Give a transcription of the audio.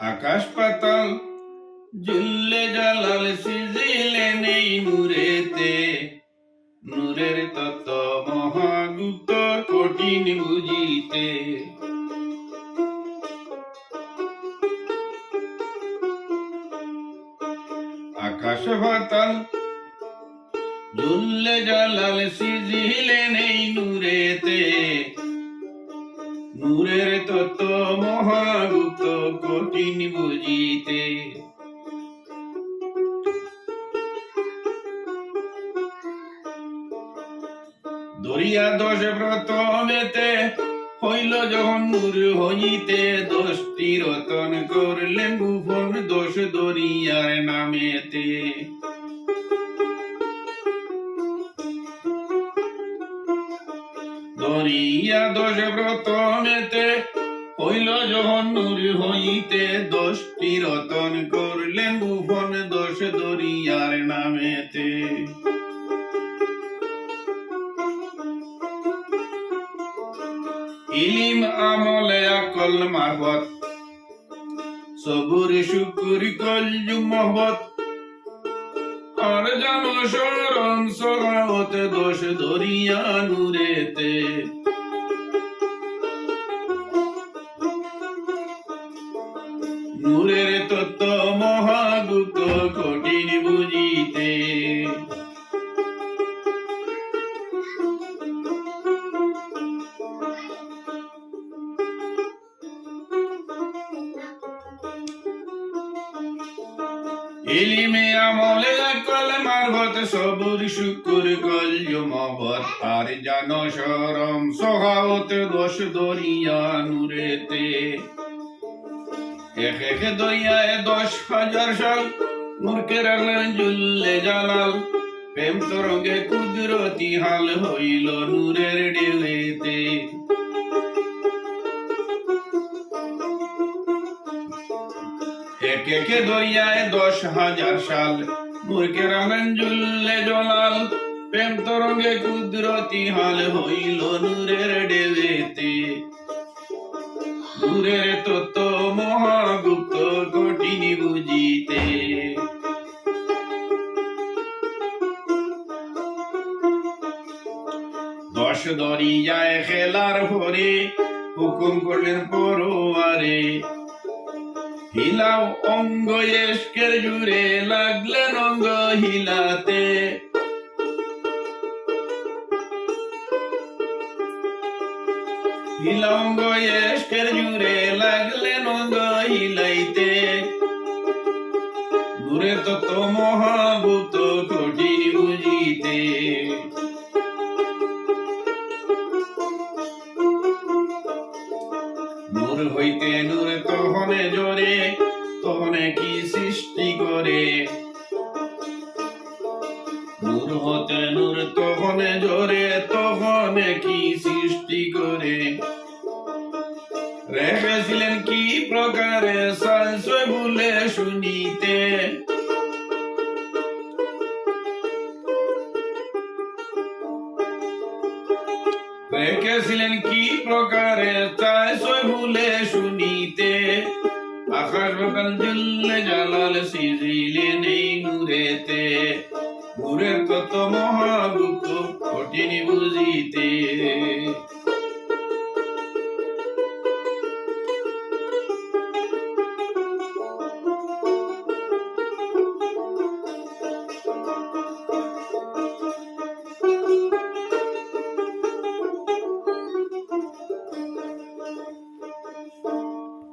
আকাশ পাতাল, জুল্লে জালাল সিজিলে নেই নূরেতে। নূরের তত মহাগুপ্ত কঠিন বুঝিতে। আকাশ পাতাল, জুল্লে জালাল সিজিলে কঠিন বুঝিতে। দরিয়া দশ ব্রত মেতে হইল যখন নূর হইতে দশটি রতন করলেন ভুবন দোষ দরিয়ার নামেতে। দরিয়া দশ ব্রত মেতে হইল যখন নূর হইতে দশটি রতন করলেন ভুবন দশ দরিয়ার নামেতে। ইলিম আমলে আকল মারবত সবুর শুকুর কলজু মহবত আর জানো শরণ সগাওত দোষ দরিয়া নূরেতে। নূরের তত্ত্ব মহাগুপ্ত কঠিন বুঝিতে। ইলিমে আমলে কল মারবত সবুর শুকুর কল জমবত আর জান সরম সহাওত দোষ দরিয়া নূরেতে। এক এক দশ হাজার সাল মূর্খের আলেন জুল্লে জালাল। প্রেম তরঙ্গে কুদরতি হাল হইল নূরের ডেলেতে এক দরিয়ায় দশ হাজার সাল মূর্খের আলেন জুল্লে জলাল। প্রেম তরঙ্গে কুদরতি হাল হইল নূরের ডেলেতে নূরের তত্ত্ব দশ দরিয়ায় খেলার পরে হুকুম করলেন পরোয়ারে। হিলাও অঙ্গ এসকের জুড়ে লাগলেন অঙ্গ হিলাতে। হিলঙ্গ এসকের জুড়ে লাগলেন অঙ্গ হিলাইতে। দূরে তত মহাভূত কঠিন বুঝিতে। নূর হইতে নূর তহনে জোরে, তহনে কি সৃষ্টি করে? নূর হতে নূর তহনে জোরে, তহনে কি সৃষ্টি করে? রেখেছিলেন কি প্রকারে? সালসই ভুলে শুনিতে। রেখেছিলেন কি প্রকারে সালসই ভুলে শুনিতে। আকাশ বাগান জুল্লে জালাল সিজিলে নেই নূরেতে। নূরের কত মহাগুপ্ত কঠিন বুঝিতে।